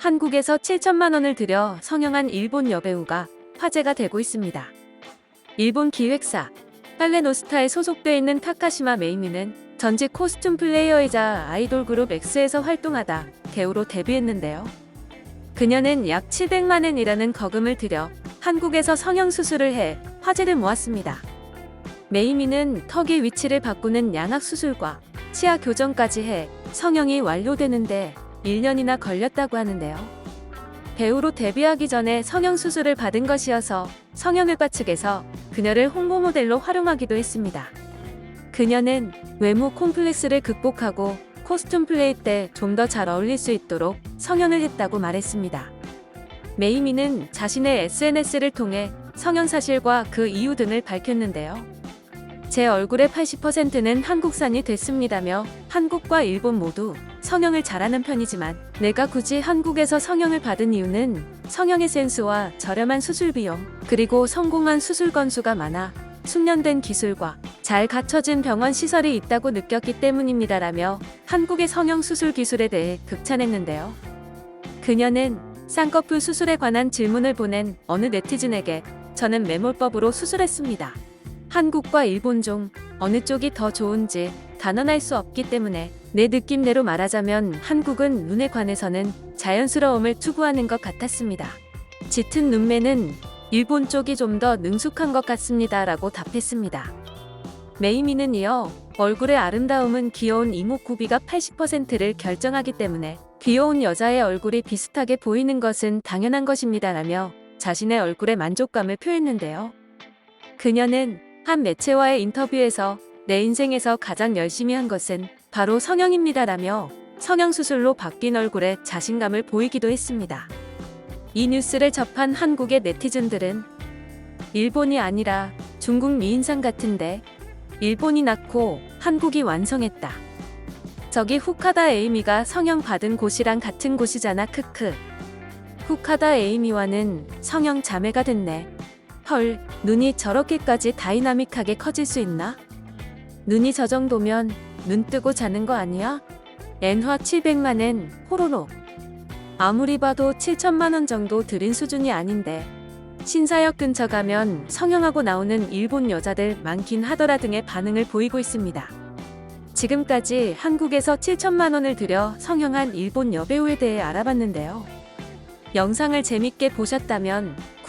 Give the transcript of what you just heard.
한국에서 7천만 원을 들여 성형한 일본 여배우가 화제가 되고 있습니다. 일본 기획사 빨레노스타에 소속돼 있는 타카시마 메이미는 전직 코스튬 플레이어이자 아이돌 그룹 X에서 활동하다 배우로 데뷔했는데요. 그녀는 약 700만 엔이라는 거금을 들여 한국에서 성형 수술을 해 화제를 모았습니다. 메이미는 턱의 위치를 바꾸는 양악 수술과 치아 교정까지 해 성형이 완료되는데 1년이나 걸렸다고 하는데요. 배우로 데뷔하기 전에 성형 수술을 받은 것이어서 성형외과 측에서 그녀를 홍보 모델로 활용하기도 했습니다. 그녀는 외모 콤플렉스를 극복하고 코스튬 플레이 때 좀 더 잘 어울릴 수 있도록 성형을 했다고 말했습니다. 메이미는 자신의 SNS를 통해 성형 사실과 그 이유 등을 밝혔는데요. 제 얼굴의 80%는 한국산이 됐습니다며 한국과 일본 모두 성형을 잘하는 편이지만 내가 굳이 한국에서 성형을 받은 이유는 성형의 센스와 저렴한 수술 비용 그리고 성공한 수술 건수가 많아 숙련된 기술과 잘 갖춰진 병원 시설이 있다고 느꼈기 때문입니다라며 한국의 성형 수술 기술에 대해 극찬했는데요. 그녀는 쌍꺼풀 수술에 관한 질문을 보낸 어느 네티즌에게 저는 매몰법으로 수술했습니다. 한국과 일본 중 어느 쪽이 더 좋은지 단언할 수 없기 때문에 내 느낌대로 말하자면 한국은 눈에 관해서는 자연스러움을 추구하는 것 같았습니다. 짙은 눈매는 일본 쪽이 좀 더 능숙한 것 같습니다. 라고 답했습니다. 메이미는 이어 얼굴의 아름다움은 귀여운 이목구비가 80%를 결정하기 때문에 귀여운 여자의 얼굴이 비슷하게 보이는 것은 당연한 것입니다. 라며 자신의 얼굴에 만족감을 표했는데요. 그녀는 한 매체와의 인터뷰에서 내 인생에서 가장 열심히 한 것은 바로 성형입니다라며 성형수술로 바뀐 얼굴에 자신감을 보이기도 했습니다. 이 뉴스를 접한 한국의 네티즌들은 일본이 아니라 중국 미인상 같은데 일본이 낳고 한국이 완성했다. 저기 후카다 에이미가 성형 받은 곳이랑 같은 곳이잖아 크크. 후카다 에이미와는 성형 자매가 됐네. 헐, 눈이 저렇게까지 다이나믹하게 커질 수 있나? 눈이 저 정도면 눈 뜨고 자는 거 아니야? 엔화 700만엔 호로록. 아무리 봐도 7천만 원 정도 들인 수준이 아닌데 신사역 근처 가면 성형하고 나오는 일본 여자들 많긴 하더라 등의 반응을 보이고 있습니다. 지금까지 한국에서 7천만 원을 들여 성형한 일본 여배우에 대해 알아봤는데요. 영상을 재밌게 보셨다면